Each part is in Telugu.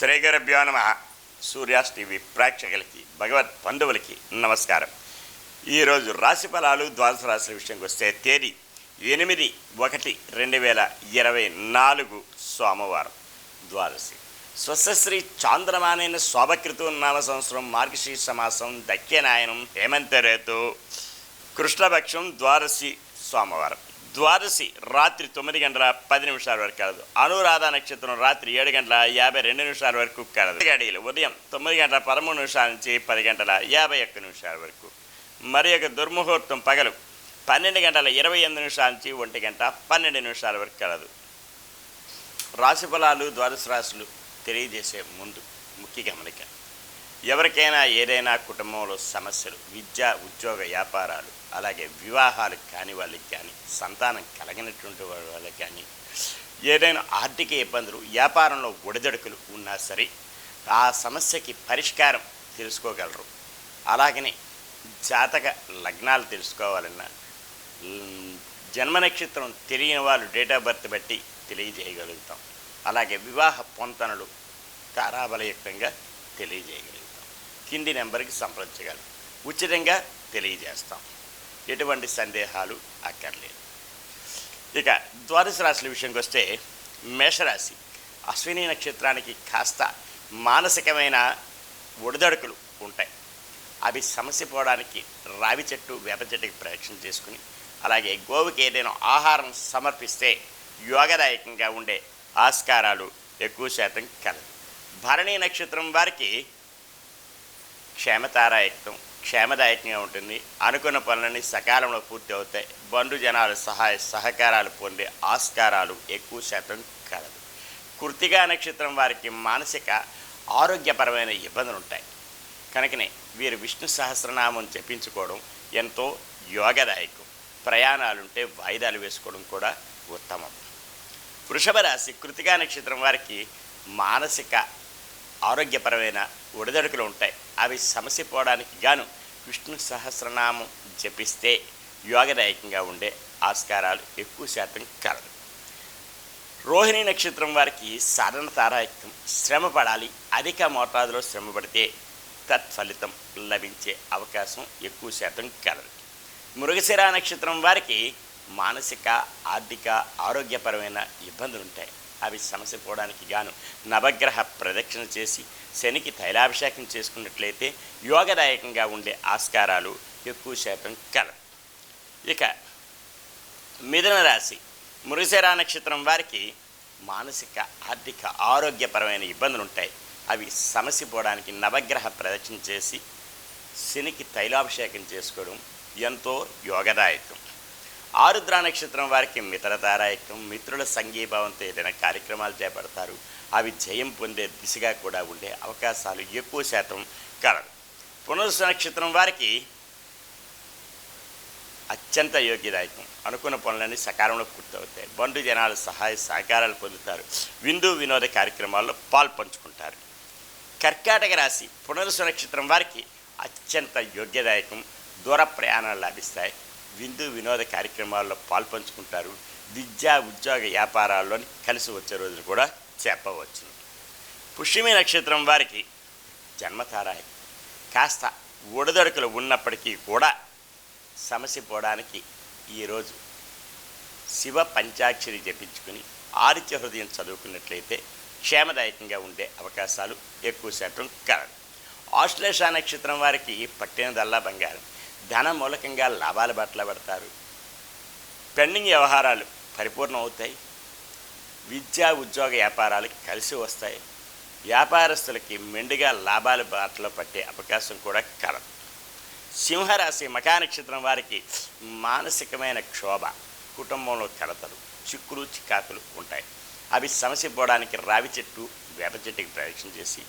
శ్రీగరభ్యో నమ. సూర్యాస్ టీవీ ప్రేక్షకులకి భగవత్ బంధువులకి నమస్కారం. ఈరోజు రాశి ఫలాలు ద్వాదశ రాశుల విషయంకి వస్తే తేదీ ఎనిమిది ఒకటి రెండు వేల ఇరవై నాలుగు సోమవారం ద్వాదశి. స్వస్థశ్రీ చాంద్రమానైన శోభకృతు నామ సంవత్సరం మార్గశీర్ష మాసం దక్కేనాయనం హేమంత రేతు కృష్ణపక్షం ద్వాదశి సోమవారం. ద్వాదశి రాత్రి తొమ్మిది గంటల పది నిమిషాల వరకు కలదు. అనురాధ నక్షత్రం రాత్రి ఏడు గంటల యాభై రెండు నిమిషాల వరకు కలదు. గడియలు ఉదయం తొమ్మిది గంటల పదమూడు నిమిషాల నుంచి పది గంటల యాభై ఒక్క నిమిషాల వరకు. మరి యొక్క దుర్ముహూర్తం పగలు పన్నెండు గంటల ఇరవై ఎనిమిది నిమిషాల నుంచి ఒంటి గంట పన్నెండు నిమిషాల వరకు కలదు. రాశి ఫలాలు ద్వాదశ రాశులు తెలియజేసే ముందు ముఖ్య గమనిక. ఎవరికైనా ఏదైనా కుటుంబంలో సమస్యలు విద్య ఉద్యోగ వ్యాపారాలు అలాగే వివాహాలు కాని వాళ్ళకి కానీ సంతానం కలగినటువంటి వాళ్ళకి కానీ ఏదైనా ఆర్థిక ఇబ్బందులు వ్యాపారంలో ఒడిదడుకులు ఉన్నా సరే ఆ సమస్యకి పరిష్కారం తెలుసుకోగలరు. అలాగనే జాతక లగ్నాలు తెలుసుకోవాలన్నా జన్మ నక్షత్రం తెలియని వాళ్ళు డేట్ ఆఫ్ బర్త్ బట్టి తెలియజేయగలుగుతాం. అలాగే వివాహ పొంతనలు తారాబలయుక్తంగా తెలియజేయగలుగుతాం. కింది నెంబర్కి సంప్రదించగలం. ఉచితంగా తెలియజేస్తాం. ఎటువంటి సందేహాలు అక్కర్లేదు. ఇక ద్వాదశ రాశుల విషయంకి వస్తే మేషరాశి అశ్విని నక్షత్రానికి కాస్త మానసికమైన ఒడిదడుకులు ఉంటాయి. అవి సమస్య పోవడానికి రావి చెట్టు వేప చెట్టుకి ప్రదక్షిణ చేసుకుని అలాగే గోవుకి ఏదైనా ఆహారం సమర్పిస్తే యోగదాయకంగా ఉండే ఆస్కారాలు ఎక్కువ శాతం కలదు భరణీ నక్షత్రం వారికి క్షేమతారాయకం క్షేమదాయకంగా ఉంటుంది. అనుకున్న పనులన్నీ సకాలంలో పూర్తి అవుతాయి. బంధు జనాలు సహాయ సహకారాలు పొందే ఆస్కారాలు ఎక్కువ శాతం కలదు. కృతిగా నక్షత్రం వారికి మానసిక ఆరోగ్యపరమైన ఇబ్బందులు ఉంటాయి కనుకనే వీరు విష్ణు సహస్రనామం జపించుకోవడం ఎంతో యోగదాయకం. ప్రయాణాలుంటే వాయిదాలు వేసుకోవడం కూడా ఉత్తమం. వృషభ రాశి కృతికా నక్షత్రం వారికి మానసిక ఆరోగ్యపరమైన ఒడిదడుకులు ఉంటాయి అవి సమసిపోవడానికి గాను విష్ణు సహస్రనామం జపిస్తే యోగదాయకంగా ఉండే ఆస్కారాలు ఎక్కువ శాతం కలదు. రోహిణి నక్షత్రం వారికి సాధన తారాయుక్తం. శ్రమ పడాలి. అధిక మోతాదులో శ్రమ పడితే తత్ఫలితం లభించే అవకాశం ఎక్కువ శాతం కలదు. మృగశిర నక్షత్రం వారికి మానసిక ఆర్థిక ఆరోగ్యపరమైన ఇబ్బందులు ఉంటాయి అవి సమస్య పోవడానికి గాను నవగ్రహ ప్రదక్షిణ చేసి శనికి తైలాభిషేకం చేసుకున్నట్లయితే యోగదాయకంగా ఉండే ఆస్కారాలు ఎక్కువ శాతం కలవు. ఇక మిథున రాశి మృగశిర నక్షత్రం వారికి మానసిక ఆర్థిక ఆరోగ్యపరమైన ఇబ్బందులు ఉంటాయి. అవి సమస్య పోవడానికి నవగ్రహ ప్రదక్షిణ చేసి శనికి తైలాభిషేకం చేసుకోవడం ఎంతో యోగదాయకం. ఆరుద్ర నక్షత్రం వారికి మిత్రతారాయకం మిత్రుల సంఘీభావంతో ఏదైనా కార్యక్రమాలు చేపడతారు. అవి జయం పొందే దిశగా కూడా ఉండే అవకాశాలు ఎక్కువ శాతం కలదు పునరుస నక్షత్రం వారికి అత్యంత యోగ్యదాయకం. అనుకున్న పనులన్నీ సకాలంలో పూర్తవుతాయి. బంధు జనాలు సహాయ సహకారాలు పొందుతారు. విందు వినోద కార్యక్రమాల్లో పాల్పంచుకుంటారు కర్కాటక రాశి పునరుస నక్షత్రం వారికి అత్యంత యోగ్యదాయకం. దూర ప్రయాణాలు లభిస్తాయి. విందు వినోద కార్యక్రమాల్లో పాల్పంచుకుంటారు. విద్యా ఉద్యోగ వ్యాపారాల్లో కలిసి వచ్చే రోజులు కూడా చెప్పవచ్చు. పుష్యమి నక్షత్రం వారికి జన్మతారాయి. కాస్త ఒడిదొడుకులు ఉన్నప్పటికీ కూడా సమస్య పోవడానికి ఈరోజు శివ పంచాక్షరి జపించుకుని ఆదిత్య హృదయం చదువుకున్నట్లయితే క్షేమదాయకంగా ఉండే అవకాశాలు ఎక్కువ శాతం కలదు. ఆశ్లేష నక్షత్రం వారికి పట్టినదల్లా బంగారం. ధన మూలకంగా లాభాల బట్టలు పడతారు. పెండింగ్ వ్యవహారాలు పరిపూర్ణం అవుతాయి విద్యా ఉద్యోగ వ్యాపారాలు కలిసి వస్తాయి. వ్యాపారస్తులకి మెండుగా లాభాల బాటలో పట్టే అవకాశం కూడా కలదు సింహరాశి మకా నక్షత్రం వారికి మానసికమైన క్షోభ కుటుంబంలో కలతలు చిక్కులు చికాకులు ఉంటాయి. అవి సమస్య పోవడానికి రావి చెట్టు వేప చెట్టుకి ప్రవేశం చేసి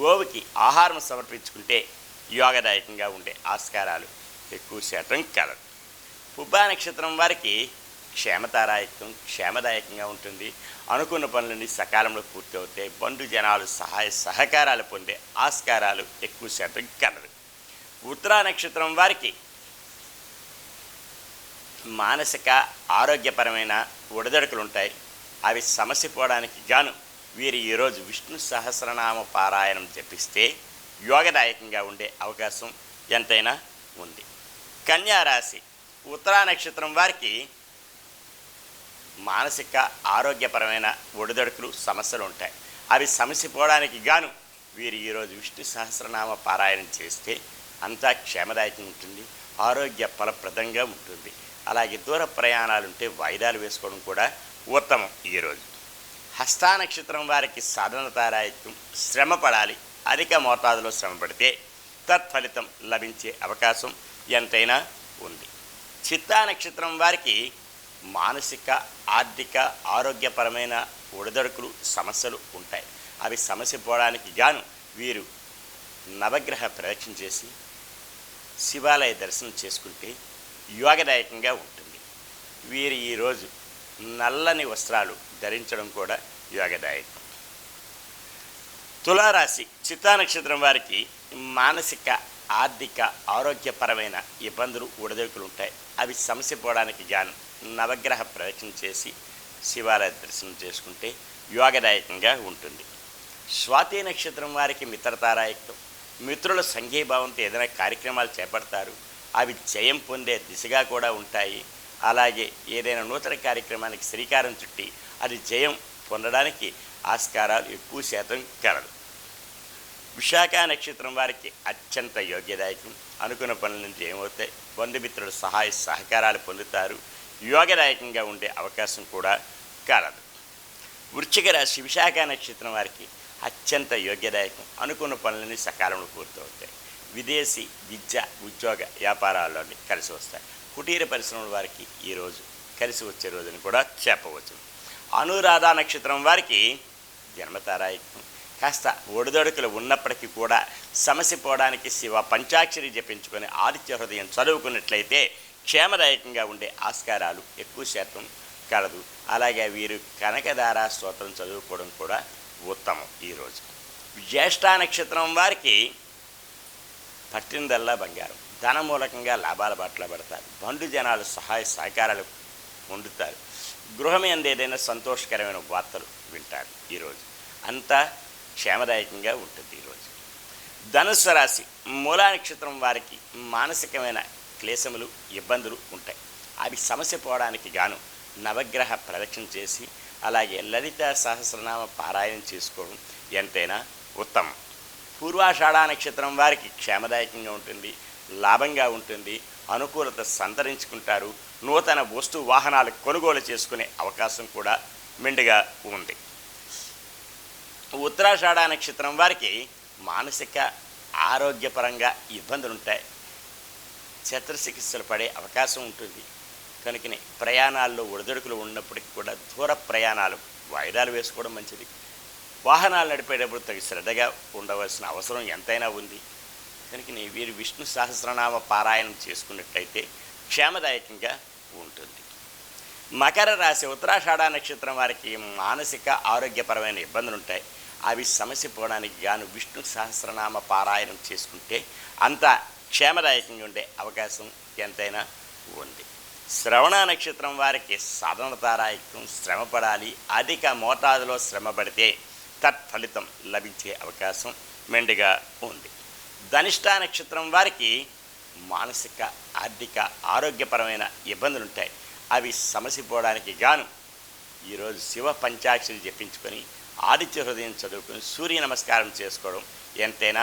గోవుకి ఆహారం సమర్పించుకుంటే యోగదాయకంగా ఉండే ఆస్కారాలు ఎక్కువ శాతం కలదు. పుబ్బా నక్షత్రం వారికి క్షేమతారాయకం క్షేమదాయకంగా ఉంటుంది. అనుకున్న పనులన్నీ సకాలంలో పూర్తి అవుతాయి. బంధు జనాలు సహాయ సహకారాలు పొందే ఆస్కారాలు ఎక్కువ శాతం కలదు. ఉత్తరా నక్షత్రం వారికి మానసిక ఆరోగ్యపరమైన ఒడిదడుకులు ఉంటాయి. అవి సమస్య పోవడానికి గాను వీరు ఈరోజు విష్ణు సహస్రనామ పారాయణం జపిస్తే యోగదాయకంగా ఉండే అవకాశం ఎంతైనా ఉంది. కన్యారాశి ఉత్తరా నక్షత్రం వారికి మానసిక ఆరోగ్యపరమైన ఒడిదొడుకులు సమస్యలు ఉంటాయి. అవి సమసిపోవడానికి గాను వీరు ఈరోజు విష్ణు సహస్రనామ పారాయణం చేస్తే అంతా క్షేమదాయకం ఉంటుంది ఆరోగ్య ఫలప్రదంగా ఉంటుంది. అలాగే దూర ప్రయాణాలు ఉంటే వాయిదాలు వేసుకోవడం కూడా ఉత్తమం ఈరోజు. హస్తా నక్షత్రం వారికి సాధనతారాయత్వం శ్రమ పడాలి అధిక మోతాదులో శ్రమ పడితే తత్ఫలితం లభించే అవకాశం ఎంతైనా ఉంది. చిత్తా నక్షత్రం వారికి మానసిక ఆర్థిక ఆరోగ్యపరమైన ఒడిదొడుకులు సమస్యలు ఉంటాయి. అవి సమస్య పోవడానికి గాను వీరు నవగ్రహ ప్రదక్షిణ చేసి శివాలయ దర్శనం చేసుకుంటే యోగదాయకంగా ఉంటుంది. వీరు ఈరోజు నల్లని వస్త్రాలు ధరించడం కూడా యోగదాయకం. తులారాశి చిత్తా నక్షత్రం వారికి మానసిక ఆర్థిక ఆరోగ్యపరమైన ఇబ్బందులు ఒడిదొడుకులు ఉంటాయి అవి సమస్య పోవడానికి గాను నవగ్రహ ప్రదక్షిణ చేసి శివాలయ దర్శనం చేసుకుంటే యోగదాయకంగా ఉంటుంది. స్వాతి నక్షత్రం వారికి మిత్రతారాయకం మిత్రుల సంఘీభావంతో ఏదైనా కార్యక్రమాలు చేపడతారు. అవి జయం పొందే దిశగా కూడా ఉంటాయి. అలాగే ఏదైనా నూతన కార్యక్రమానికి శ్రీకారం చుట్టి అది జయం పొందడానికి ఆస్కారాలు ఎక్కువ శాతం కలదు. విశాఖ నక్షత్రం వారికి అత్యంత యోగ్యదాయకం. అనుకున్న పనుల నుంచి ఏమవుతాయి? బంధుమిత్రుల సహాయ సహకారాలు పొందుతారు. యోగదాయకంగా ఉండే అవకాశం కూడా కలదు. వృశ్చిక రాశి విశాఖ నక్షత్రం వారికి అత్యంత యోగ్యదాయకం. అనుకున్న పనులన్నీ సకాలంలో పూర్తవుతాయి. విదేశీ విద్య ఉద్యోగ వ్యాపారాల్లోని కలిసి వస్తాయి. కుటీర పరిశ్రమల వారికి ఈరోజు కలిసి వచ్చే రోజుని కూడా చెప్పవచ్చు. అనురాధ నక్షత్రం వారికి జన్మతారాయకం కాస్త ఒడిదొడుకులు ఉన్నప్పటికీ కూడా సమస్య పోవడానికి శివ పంచాక్షరి జపించుకొని ఆదిత్య హృదయం చదువుకున్నట్లయితే క్షేమదాయకంగా ఉండే ఆస్కారాలు ఎక్కువ శాతం కలదు. అలాగే వీరు కనకదార స్తోత్రం చదువుకోవడం కూడా ఉత్తమం ఈరోజు. జ్యేష్ఠ నక్షత్రం వారికి పట్టిందల్లా బంగారం. ధన మూలకంగా లాభాల బాటలో పడతారు. బంధు జనాలు సహాయ సహకారాలు పొందుతారు. గృహం ఎందు ఏదైనా సంతోషకరమైన వార్తలు వింటారు ఈరోజు. అంతా క్షేమదాయకంగా ఉంటుంది ఈరోజు ధనుస్సు రాశి మూలా నక్షత్రం వారికి మానసికమైన క్లేశములు ఇబ్బందులు ఉంటాయి. అవి సమస్య పోవడానికి గాను నవగ్రహ ప్రదక్షిణ చేసి అలాగే లలిత సహస్రనామ పారాయణం చేసుకోవడం ఎంతైనా ఉత్తమం. పూర్వాషాఢ నక్షత్రం వారికి క్షేమదాయకంగా ఉంటుంది లాభంగా ఉంటుంది అనుకూలత సంతరించుకుంటారు నూతన వస్తు వాహనాలు కొనుగోలు చేసుకునే అవకాశం కూడా మెండుగా ఉంది. ఉత్తరాషాఢ నక్షత్రం వారికి మానసిక ఆరోగ్యపరంగా ఇబ్బందులు ఉంటాయి చిత్రచికిత్సలు పడే అవకాశం ఉంటుంది. కనుకనే ప్రయాణాల్లో ఒడిదొడుకులు ఉన్నప్పటికీ కూడా దూర ప్రయాణాలు వాయిదాలు వేసుకోవడం మంచిది. వాహనాలు నడిపేటప్పుడు తగి శ్రద్ధగా ఉండవలసిన అవసరం ఎంతైనా ఉంది. కనుకనే వీరు విష్ణు సహస్రనామ పారాయణం చేసుకున్నట్లయితే క్షేమదాయకంగా ఉంటుంది. మకర రాశి ఉత్తరాషాఢ నక్షత్రం వారికి మానసిక ఆరోగ్యపరమైన ఇబ్బందులు ఉంటాయి అవి సమస్య పోవడానికి గాను విష్ణు సహస్రనామ పారాయణం చేసుకుంటే అంత క్షేమదాయకంగా ఉండే అవకాశం ఎంతైనా ఉంది. శ్రవణ నక్షత్రం వారికి సాధనతారాయకం శ్రమపడాలి అధిక మోతాదులో శ్రమ పడితే తత్ఫలితం లభించే అవకాశం మెండుగా ఉంది. ధనిష్ట నక్షత్రం వారికి మానసిక ఆర్థిక ఆరోగ్యపరమైన ఇబ్బందులు ఉంటాయి అవి సమసిపోవడానికి గాను ఈరోజు శివ పంచాక్షరి జపించుకొని ఆదిత్య హృదయం చదువుకొని సూర్య నమస్కారం చేసుకోవడం ఎంతైనా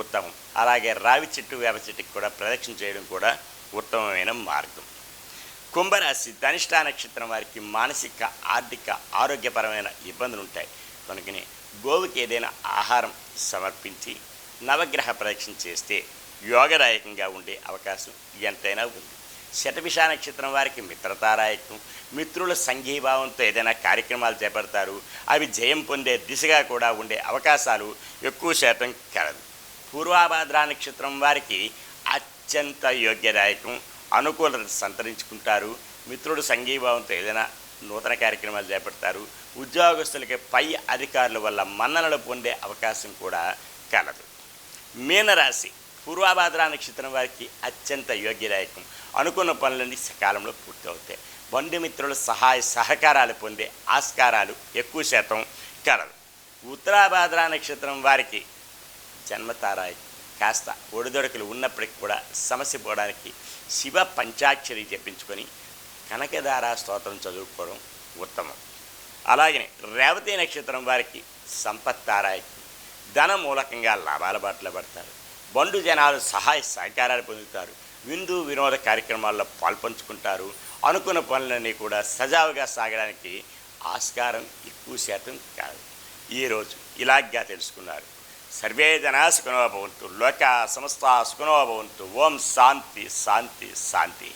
ఉత్తమం. అలాగే రావి చెట్టు వేప చెట్టుకి కూడా ప్రదక్షిణ చేయడం కూడా ఉత్తమమైన మార్గం. కుంభరాశి ధనిష్టా నక్షత్రం వారికి మానసిక ఆర్థిక ఆరోగ్యపరమైన ఇబ్బందులు ఉంటాయి కనుకనే గోవుకి ఏదైనా ఆహారం సమర్పించి నవగ్రహ ప్రదక్షిణ చేస్తే యోగదాయకంగా ఉండే అవకాశం ఎంతైనా ఉంది. శతభిష నక్షత్రం వారికి మిత్రతారాయకం మిత్రుల సంఘీభావంతో ఏదైనా కార్యక్రమాలు చేపడతారు అవి జయం పొందే దిశగా కూడా ఉండే అవకాశాలు ఎక్కువ శాతం కలదు. పూర్వాభాద్ర నక్షత్రం వారికి అత్యంత యోగ్యదాయకం. అనుకూలత సంతరించుకుంటారు మిత్రుడు సంఘీభావంతో ఏదైనా నూతన కార్యక్రమాలు చేపడతారు. ఉద్యోగస్తులకి పై అధికారుల వల్ల మన్ననలు పొందే అవకాశం కూడా కలదు. మీనరాశి పూర్వాభాద్ర నక్షత్రం వారికి అత్యంత యోగ్యదాయకం. అనుకున్న పనులన్నీ సకాలంలో పూర్తవుతాయి. బంధుమిత్రుల సహాయ సహకారాలు పొందే ఆస్కారాలు ఎక్కువ శాతం కలదు. ఉత్తరాభాద్ర నక్షత్రం వారికి జన్మతారాయి. కాస్త ఒడిదొడకలు ఉన్నప్పటికి కూడా సమస్య పోవడానికి శివ పంచాక్షరి జపించుకొని కనకధార స్తోత్రం చదువుకోవడం ఉత్తమం. అలాగనే రేవతి నక్షత్రం వారికి సంపత్తారాయి. ధన మూలకంగా లాభాల బాటలో పడతారు. బండు జనాలు సహాయ సహకారాలు పొందుతారు. విందు వినోద కార్యక్రమాల్లో పాల్పంచుకుంటారు. అనుకున్న పనులన్నీ కూడా సజావుగా సాగడానికి ఆస్కారం ఎక్కువ శాతం కాదు. ఈరోజు ఇలాగ్గా తెలుసుకున్నారు. సర్వే జనా సుఖనోభవంతు లోక సంస్థ సుఖనోభవంతు ఓం శాంతి శాంతి శాంతి.